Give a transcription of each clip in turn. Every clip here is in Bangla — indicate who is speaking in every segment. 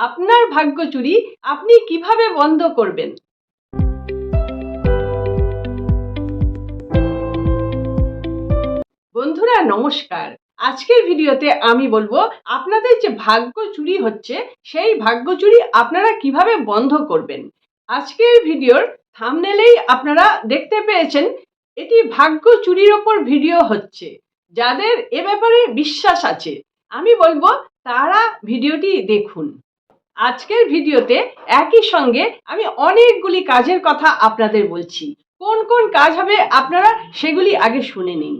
Speaker 1: আপনার ভাগ্য চুরি আপনি কীভাবে বন্ধ করবেন? বন্ধুরা, নমস্কার। আজকের ভিডিওতে আমি বলব, আপনাদের যে ভাগ্য চুরি হচ্ছে, সেই ভাগ্য চুরি আপনারা কীভাবে বন্ধ করবেন? আজকের ভিডিওর থামনেলেই আপনারা দেখতে পেয়েছেন, এটি ভাগ্য চুরির ওপর ভিডিও হচ্ছে। যাদের এ ব্যাপারে বিশ্বাস আছে, আমি বলব, তারা ভিডিওটি দেখুন। আজকের ভিডিওতে একই সঙ্গে আমি অনেকগুলি কাজের কথা আপনাদের বলছি। কোন কোন কাজ হবে আপনারা সেগুলি আগে শুনে নিন।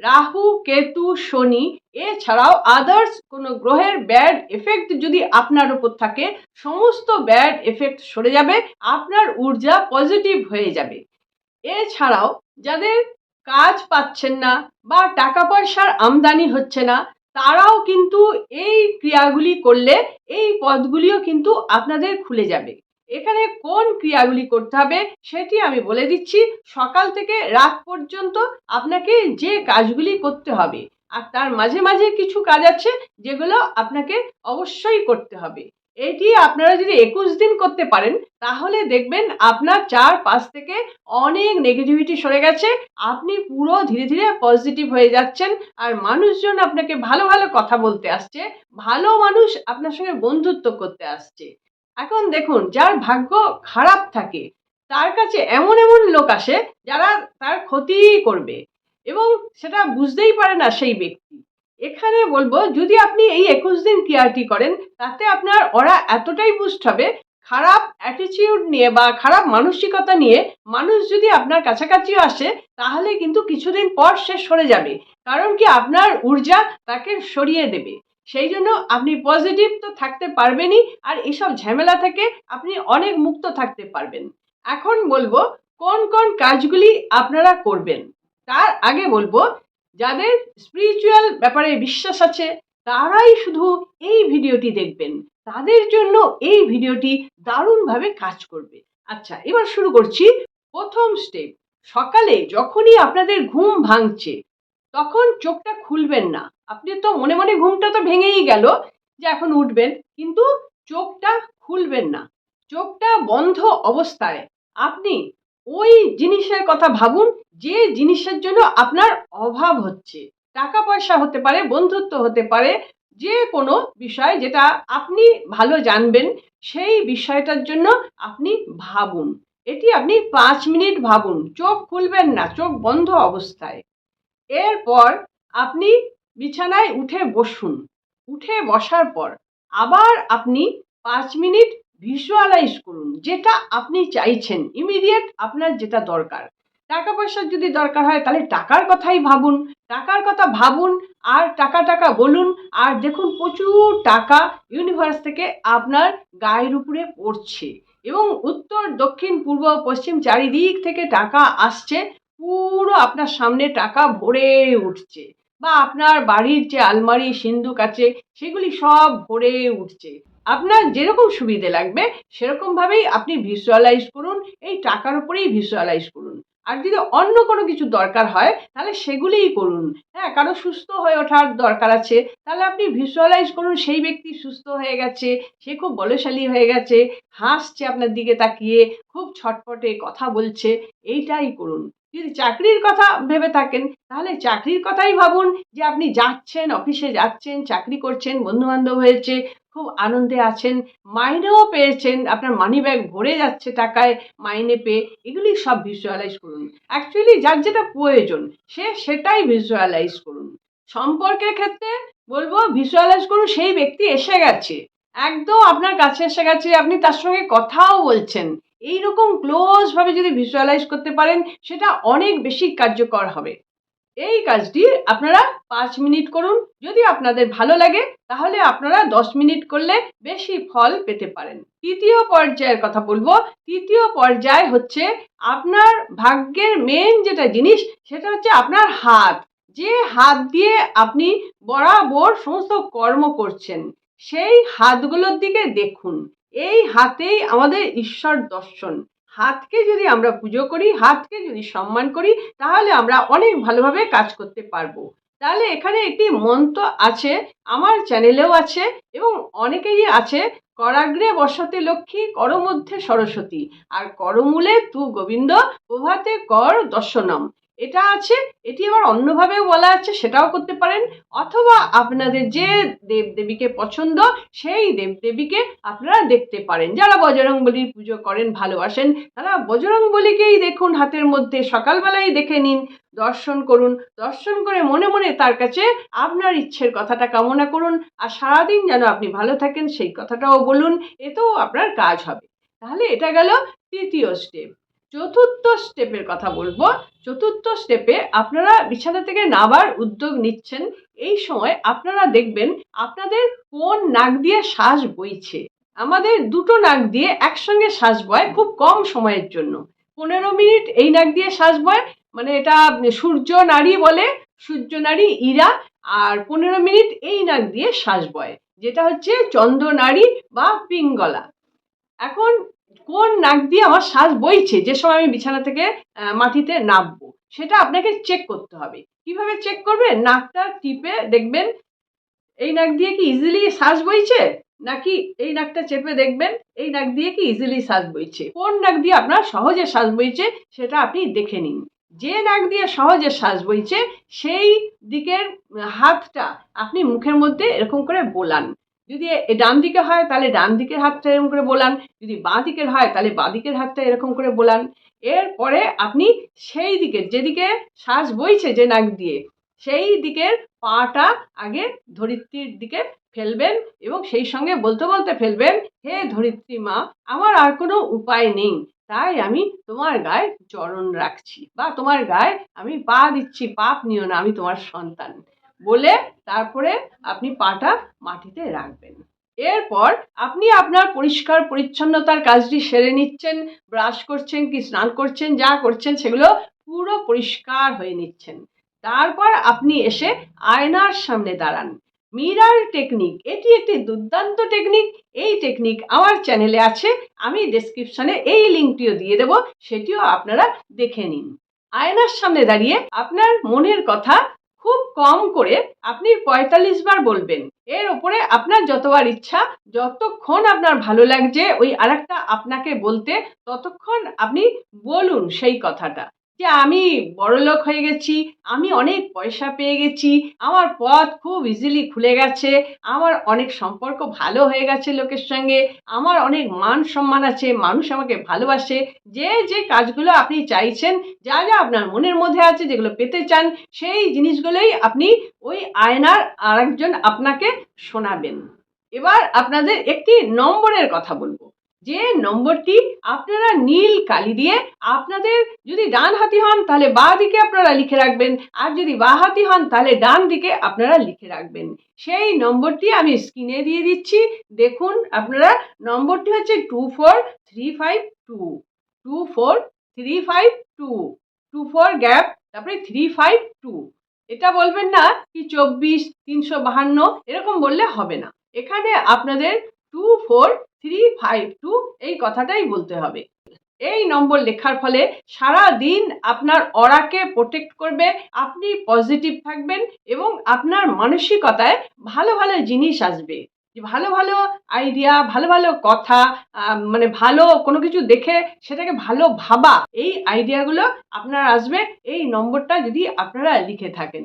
Speaker 1: রাহু, কেতু, শনি এছাড়াও আদার্স কোনো গ্রহের ব্যাড এফেক্ট যদি আপনার উপর থাকে, সমস্ত ব্যাড এফেক্ট সরে যাবে, আপনার ঊর্জা পজিটিভ হয়ে যাবে। এছাড়াও যাদের কাজ পাচ্ছেন না বা টাকা পয়সার আমদানি হচ্ছে না তারাও কিন্তু এই ক্রিয়াগুলি করলে এই পদগুলিও কিন্তু আপনাদের খুলে যাবে। এখানে কোন ক্রিয়াগুলি করতে হবে সেটি আমি বলে দিচ্ছি। সকাল থেকে রাত পর্যন্ত আপনাকে যে কাজগুলি করতে হবে, আর তার মাঝে মাঝে কিছু কাজ আছে যেগুলো আপনাকে অবশ্যই করতে হবে। এটি আপনারা যদি একুশ দিন করতে পারেন, তাহলে দেখবেন আপনার চার পাশ থেকে অনেক নেগেটিভিটি সরে গেছে। আপনি পুরো ধীরে ধীরে পজিটিভ হয়ে যাচ্ছেন আর মানুষজন আপনাকে ভালো ভালো কথা বলতে আসছে, ভালো মানুষ আপনার সঙ্গে বন্ধুত্ব করতে আসছে। এখন দেখুন, যার ভাগ্য খারাপ থাকে, তার কাছে এমন এমন লোক আসে যারা তার ক্ষতি করবে এবং সেটা বুঝতেই পারে না সেই ব্যক্তি। এখানে বলব, যদি আপনি এই একুশ দিন ক্রিয়াটি করেন, তাতে আপনার ওরা এতটাই বুস্ট হবে, খারাপ অ্যাটিটিউড নিয়ে বা খারাপ মানসিকতা নিয়ে মানুষ যদি আপনার কাছাকাছিও আসে, তাহলে কিন্তু কিছুদিন পর সে সরে যাবে। কারণ কি আপনার ঊর্জা তাকে সরিয়ে দেবে। সেই জন্য আপনি পজিটিভ তো থাকতে পারবেনই, আর এসব ঝামেলা থেকে আপনি অনেক মুক্ত থাকতে পারবেন। এখন বলব, কোন কোন কাজগুলি আপনারা করবেন? তার আগে বলব যাদের স্পিরিচুয়াল ব্যাপারে বিশ্বাস আছে, তারাই শুধু এই ভিডিওটি দেখবেন। তাদের জন্য এই ভিডিওটি দারুণভাবে কাজ করবে। আচ্ছা এবার শুরু করছি প্রথম স্টেপ সকালে যখনই আপনাদের ঘুম ভাঙছে, তখন চোখটা খুলবেন না। আপনি তো মনে মনে ঘুমটা তো ভেঙেই গেল যে এখন উঠবেন, কিন্তু চোখটা খুলবেন না। চোখটা বন্ধ অবস্থায়। আপনি ওই জিনিসের কথা ভাবুন, যে জিনিসের জন্য আপনার অভাব হচ্ছে। টাকা পয়সা হতে পারে, বন্ধুত্ব হতে পারে, যে কোনো বিষয় যেটা আপনি ভালো জানবেন, সেই বিষয়টার জন্য আপনি ভাবুন। এটি আপনি পাঁচ মিনিট ভাবুন, চোখ খুলবেন না, চোখ বন্ধ অবস্থায়। এরপর আপনি বিছানায় উঠে বসুন। উঠে বসার পর আবার আপনি পাঁচ মিনিট ভিজুয়ালাইজ করুন, যেটা আপনি চাইছেন ইমিডিয়েট আপনার যেটা দরকার। টাকা পয়সার যদি দরকার হয়, তাহলে টাকার কথাই ভাবুন, টাকার কথা ভাবুন, আর টাকা টাকা বলুন, আর দেখুন প্রচুর টাকা ইউনিভার্স থেকে আপনার গায়ের উপরে পড়ছে। এবং উত্তর, দক্ষিণ, পূর্ব, পশ্চিম চারিদিক থেকে টাকা আসছে, পুরো আপনার সামনে টাকা ভরে উঠছে। বা আপনার বাড়ির যে আলমারি সিন্ধুক আছে, সেগুলি সব ভরে উঠছে। আপনার যেরকম সুবিধে লাগবে, সেরকমভাবেই আপনি ভিজুয়ালাইজ করুন, এই টাকার উপরেই ভিজুয়ালাইজ করুন। আর যদি অন্য কোনো কিছু দরকার হয়, তাহলে সেগুলিই করুন। হ্যাঁ কারও সুস্থ হয়ে ওঠার দরকার আছে, তাহলে আপনি ভিজুয়ালাইজ করুন, সেই ব্যক্তি সুস্থ হয়ে গেছে, সে খুব বলশালী হয়ে গেছে, হাসছে আপনার দিকে তাকিয়ে, খুব ছটপটে কথা বলছে, এইটাই করুন। যদি চাকরির কথা ভেবে থাকেন, তাহলে চাকরির কথাই ভাবুন যে আপনি যাচ্ছেন অফিসে যাচ্ছেন, চাকরি করছেন, বন্ধুবান্ধব হয়েছে খুব আনন্দে আছেন, মাইনেও পেয়েছেন, আপনার মানি ব্যাগ ভরে যাচ্ছে টাকায়, মাইনে পেয়ে এগুলি সব ভিজুয়ালাইজ করুন। অ্যাকচুয়ালি যার যেটা প্রয়োজন, সে সেটাই ভিজুয়ালাইজ করুন। সম্পর্কের ক্ষেত্রে বলব ভিজুয়ালাইজ করুন, সেই ব্যক্তি এসে গেছে। একদম আপনার কাছে এসে গেছে, আপনি তার সঙ্গে কথাও বলছেন। এইরকম ক্লোজভাবে যদি ভিজুয়ালাইজ করতে পারেন, সেটা অনেক বেশি কার্যকর হবে। এই কাজটি আপনারা পাঁচ মিনিট করুন। যদি আপনাদের ভালো লাগে, তাহলে আপনারা দশ মিনিট করলে বেশি ফল পেতে পারেন। তৃতীয় পর্যায়ের কথা বলব। তৃতীয় পর্যায় হচ্ছে আপনার ভাগ্যের মেন যেটা জিনিস, সেটা হচ্ছে আপনার হাত। যে হাত দিয়ে আপনি বরাবর সমস্ত কর্ম করছেন, সেই হাতগুলোর দিকে দেখুন। এই হাতেই আমাদের ঈশ্বর দর্শন। হাতকে যদি আমরা পুজো করি, হাতকে যদি সম্মান করি, তাহলে আমরা অনেক ভালোভাবে কাজ করতে পারব। তাহলে এখানে একটি মন্ত্র আছে, আমার চ্যানেলেও আছে এবং অনেকেই আছে, করাগ্রে বসতে লক্ষ্মী, করমধ্যে সরস্বতী। আর করমূলে তু গোবিন্দ, প্রভাতে কর দর্শনম। এটা আছে, এটি আবার অন্যভাবেও বলা আছে, সেটাও করতে পারেন। অথবা আপনাদের যে দেবদেবীকে পছন্দ, সেই দেবদেবীকে আপনারা দেখতে পারেন। যারা বজরংবলীর পুজো করেন, ভালোবাসেন, তারা বজরংবলীকেই দেখুন, হাতের মধ্যে সকালবেলায় দেখে নিন, দর্শন করুন। দর্শন করে মনে মনে তার কাছে আপনার ইচ্ছের কথাটা কামনা করুন, আর সারাদিন যেন আপনি ভালো থাকেন, সেই কথাটাও বলুন, এতেও আপনার কাজ হবে। তাহলে এটা গেল তৃতীয় স্টেপ চতুর্থ স্টেপের কথা বলব। চতুর্থ স্টেপে আপনারা বিছানা থেকে নাবার উদ্যোগ নিচ্ছেন। এই সময় আপনারা দেখবেন আপনাদের কোন নাক দিয়ে শ্বাস বইছে। আমাদের দুটো নাক দিয়ে একসঙ্গে শ্বাস বয় খুব কম সময়ের জন্য। পনেরো মিনিট এই নাক দিয়ে শ্বাস বয় মানে এটা সূর্য নারী বলে, সূর্য নারী ইরা, আর পনেরো মিনিট এই নাক দিয়ে শ্বাস বয়, যেটা হচ্ছে চন্দ্র নারী বা পিঙ্গলা। এখন কোন নাক দিয়ে আমার শ্বাস বইছে? যে সময় আমি বিছানা থেকে মাটিতে নামবো, সেটা আপনাকে চেক করতে হবে। কীভাবে চেক করবেন? নাকটা টিপে দেখবেন, এই নাক দিয়ে কি ইজিলি শ্বাস বইছে? নাকি এই নাকটা চেপে দেখবেন, এই নাক দিয়ে কি ইজিলি শ্বাস বইছে? কোন নাক দিয়ে আপনার সহজে শ্বাস বইছে, সেটা আপনি দেখে নিন। যে নাক দিয়ে সহজে শ্বাস বইছে, সেই দিকের হাতটা আপনি মুখের মধ্যে এরকম করে বোলান। যদি ডান দিকে হয়, তাহলে ডান দিকের হাতটা এরকম করে বোলান। যদি বাঁ দিকের হয়, তাহলে বাঁ দিকের হাতটা এরকম করে বোলান। এরপরে আপনি সেই দিকে, যেদিকে শ্বাস বইছে যে নাক দিয়ে, সেই দিকের পাটা আগে ধরিত্রীর দিকে ফেলবেন এবং সেই সঙ্গে বলতে বলতে ফেলবেন, হে ধরিত্রী মা, আমার আর কোনো উপায় নেই। তাই আমি তোমার গায়ে চরণ রাখছি বা তোমার গায়ে আমি পা দিচ্ছি, পাপ নিও না, আমি তোমার সন্তান। বলে তারপরে আপনি পাটা মাটিতে রাখবেন। এরপর আপনি আপনার পরিষ্কার পরিচ্ছন্নতার কাজটি সেরে নিচ্ছেন, ব্রাশ করছেন কি স্নান করছেন, যা করছেন সেগুলো পুরো পরিষ্কার হয়ে নিচ্ছেন। তারপর আপনি এসে আয়নার সামনে দাঁড়ান। মিরার টেকনিক, এটি একটি দুর্দান্ত টেকনিক। এই টেকনিক আমার চ্যানেলে আছে, আমি ডেসক্রিপশনে এই লিঙ্কটিও দিয়ে দেবো, সেটিও আপনারা দেখে নিন। আয়নার সামনে দাঁড়িয়ে আপনার মনের কথা খুব কম করে আপনি পঁয়তাল্লিশ বার বলবেন। এর ওপরে আপনার যতবার ইচ্ছা, যতক্ষণ আপনার ভালো লাগছে, ওই আরেকটা আপনাকে বলতে, ততক্ষণ আপনি বলুন সেই কথাটা। যে আমি বড়লোক হয়ে গেছি, আমি অনেক পয়সা পেয়ে গেছি, আমার পথ খুব ইজিলি খুলে গেছে, আমার অনেক সম্পর্ক ভালো হয়ে গেছে লোকের সঙ্গে, আমার অনেক মান সম্মান আছে, মানুষ আমাকে ভালোবাসে, যে যে কাজগুলো আপনি চাইছেন, যা যা আপনার মনের মধ্যে আছে যেগুলো পেতে চান, সেই জিনিসগুলোই আপনি ওই আয়নার আরেকজন আপনাকে শোনাবেন। এবার আপনাদের একটি নম্বরের কথা বলব। যে নম্বরটি আপনারা নীল কালি দিয়ে আপনাদের যদি ডান হাতি হন, তাহলে বাঁ দিকে আপনারা লিখে রাখবেন, আর যদি বাঁ হাতি হন, তাহলে ডান দিকে আপনারা লিখে রাখবেন। সেই নম্বরটি আমি স্ক্রিনে দিয়ে দিচ্ছি। দেখুন, আপনারা নম্বরটি হচ্ছে two four three five two two four three five two two four gap তারপরে থ্রি ফাইভ টু এটা বলবেন না কি চব্বিশ, তিনশো বাহান্ন, এরকম বললে হবে না। এখানে আপনাদের two four three five two এই কথাটাই বলতে হবে। এই নম্বর লেখার ফলে সারা দিন আপনার অরাকে প্রোটেক্ট করবে, আপনি পজিটিভ থাকবেন এবং আপনার মানসিকতায় ভালো ভালো জিনিস আসবে। যে ভালো ভালো আইডিয়া ভালো ভালো কথা মানে ভালো কোনো কিছু দেখে সেটাকে ভালো ভাবা, এই আইডিয়াগুলো আপনার আসবে। এই নম্বরটা যদি আপনারা লিখে থাকেন।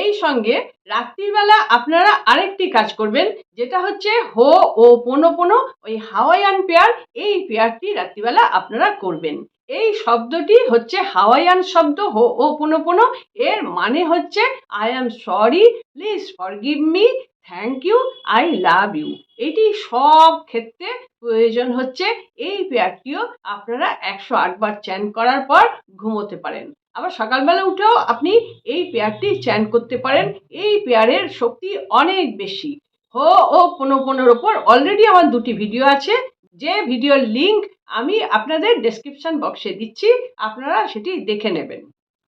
Speaker 1: এই সঙ্গে রাত্রিবেলা আপনারা আরেকটি কাজ করবেন, যেটা হচ্ছে হো ও পোনো পোনো, ওই হাওয়াইয়ান পেয়ার, এই পেয়ারটি রাত্রিবেলা আপনারা করবেন। এই শব্দটি হচ্ছে হাওয়াইয়ান শব্দ, হো ও পোনো পোনো, এর মানে হচ্ছে I am sorry please forgive me thank you I love you এটি সব ক্ষেত্রে প্রয়োজন হচ্ছে এই পেয়ারটিও আপনারা একশো আটবার চ্যান করার পর ঘুমোতে পারেন। আবার সকালবেলা উঠেও আপনি এই পেয়ারটি চ্যান করতে পারেন। এই পেয়ারের শক্তি অনেক বেশি। হো, ও, পনেরো, পনেরোর ওপর অলরেডি আমার দুটি ভিডিও আছে। যে ভিডিওর লিংক আমি আপনাদের ডেসক্রিপশন বক্সে দিচ্ছি, আপনারা সেটি দেখে নেবেন।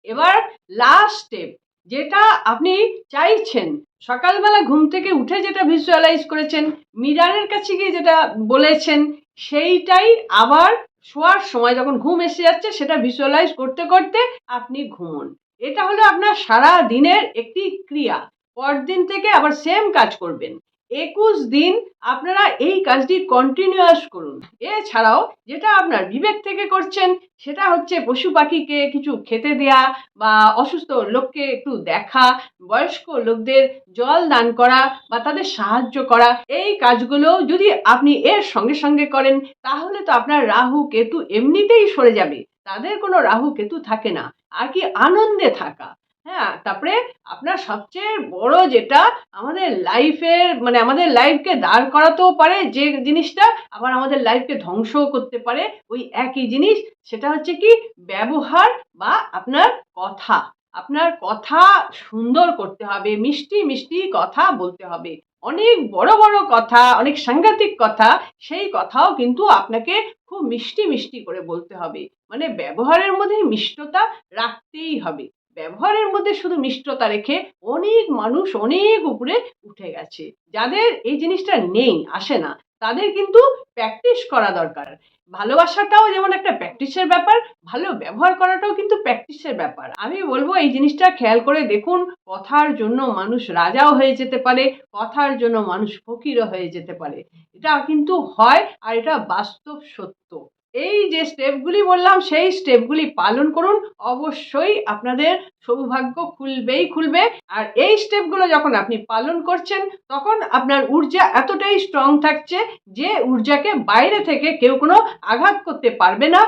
Speaker 1: এবার লাস্ট স্টেপ যেটা আপনি চাইছেন। সকালবেলা ঘুম থেকে উঠে যেটা ভিজুয়ালাইজ করেছেন মিরারের কাছে গিয়ে যেটা বলেছেন, সেইটাই আবার শোয়ার সময় যখন ঘুম এসে যাচ্ছে, সেটা ভিজুয়ালাইজ করতে করতে আপনি ঘুমন। এটা হলো আপনার সারা দিনের একটি ক্রিয়া। পরদিন থেকে আবার সেম কাজ করবেন। একুশ দিন আপনারা এই কাজটি কন্টিনিউয়াস করুন। এছাড়াও যেটা আপনার বিবেক থেকে করছেন, সেটা হচ্ছে পশু পাখিকে কিছু খেতে দেয়া বা অসুস্থ লোককে একটু দেখা, বয়স্ক লোকদের জল দান করা বা তাদের সাহায্য করা, এই কাজগুলো যদি আপনি এর সঙ্গে সঙ্গে করেন, তাহলে তো আপনার রাহু কেতু এমনিতেই সরে যাবে। তাদের কোনো রাহু কেতু থাকে না। আর কি আনন্দে থাকা। হ্যাঁ তারপরে আপনার সবচেয়ে বড় যেটা আমাদের লাইফের মানে আমাদের লাইফকে দাঁড় করাতেও পারে যে জিনিসটা, আবার আমাদের লাইফকে ধ্বংসও করতে পারে ওই একই জিনিস, সেটা হচ্ছে কি ব্যবহার বা আপনার কথা। আপনার কথা সুন্দর করতে হবে, মিষ্টি মিষ্টি কথা বলতে হবে। অনেক বড় বড় কথা, অনেক সাংঘাতিক কথা, সেই কথাও কিন্তু আপনাকে খুব মিষ্টি মিষ্টি করে বলতে হবে। মানে ব্যবহারের মধ্যে মিষ্টতা রাখতেই হবে। ব্যবহারের মধ্যে শুধু মিষ্টতা রেখে অনেক মানুষ অনেক উপরে উঠে গেছে। যাদের এই জিনিসটা নেই, আসে না, তাদের কিন্তু প্র্যাকটিস করা দরকার। ভালোবাসাটাও যেমন একটা প্র্যাকটিসের ব্যাপার, ভালো ব্যবহার করাটাও কিন্তু প্র্যাকটিসের ব্যাপার। আমি বলব, এই জিনিসটা খেয়াল করে দেখুন, কথার জন্য মানুষ রাজাও হয়ে যেতে পারে, কথার জন্য মানুষ ফকিরও হয়ে যেতে পারে। এটা কিন্তু হয় আর এটা বাস্তব সত্য। এই যে স্টেপগুলি বললাম, সেই স্টেপগুলি পালন করুন। অবশ্যই আপনাদের সৌভাগ্য খুলবেই খুলবে। আর এই স্টেপগুলো যখন আপনি পালন করছেন, তখন আপনার ঊর্জা এতটাই স্ট্রং থাকছে যে ঊর্জাকে বাইরে থেকে কেউ কোনো আঘাত করতে পারবে না।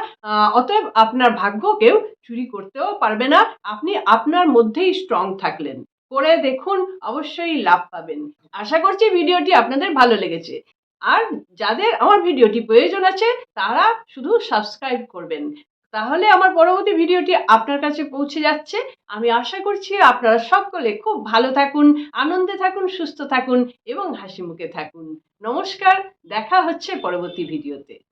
Speaker 1: অতএব আপনার ভাগ্য কেউ চুরি করতেও পারবে না। আপনি আপনার মধ্যেই স্ট্রং থাকলেন। করে দেখুন, অবশ্যই লাভ পাবেন। আশা করছি ভিডিওটি আপনাদের ভালো লেগেছে। আর যাদের আমার ভিডিওটি প্রয়োজন আছে, তারা শুধু সাবস্ক্রাইব করবেন। তাহলে আমার পরবর্তী ভিডিওটি আপনার কাছে পৌঁছে যাচ্ছে। আমি আশা করছি আপনারা সকলে খুব ভালো থাকুন, আনন্দে থাকুন, সুস্থ থাকুন এবং হাসি মুখে থাকুন। নমস্কার, দেখা হচ্ছে পরবর্তী ভিডিওতে।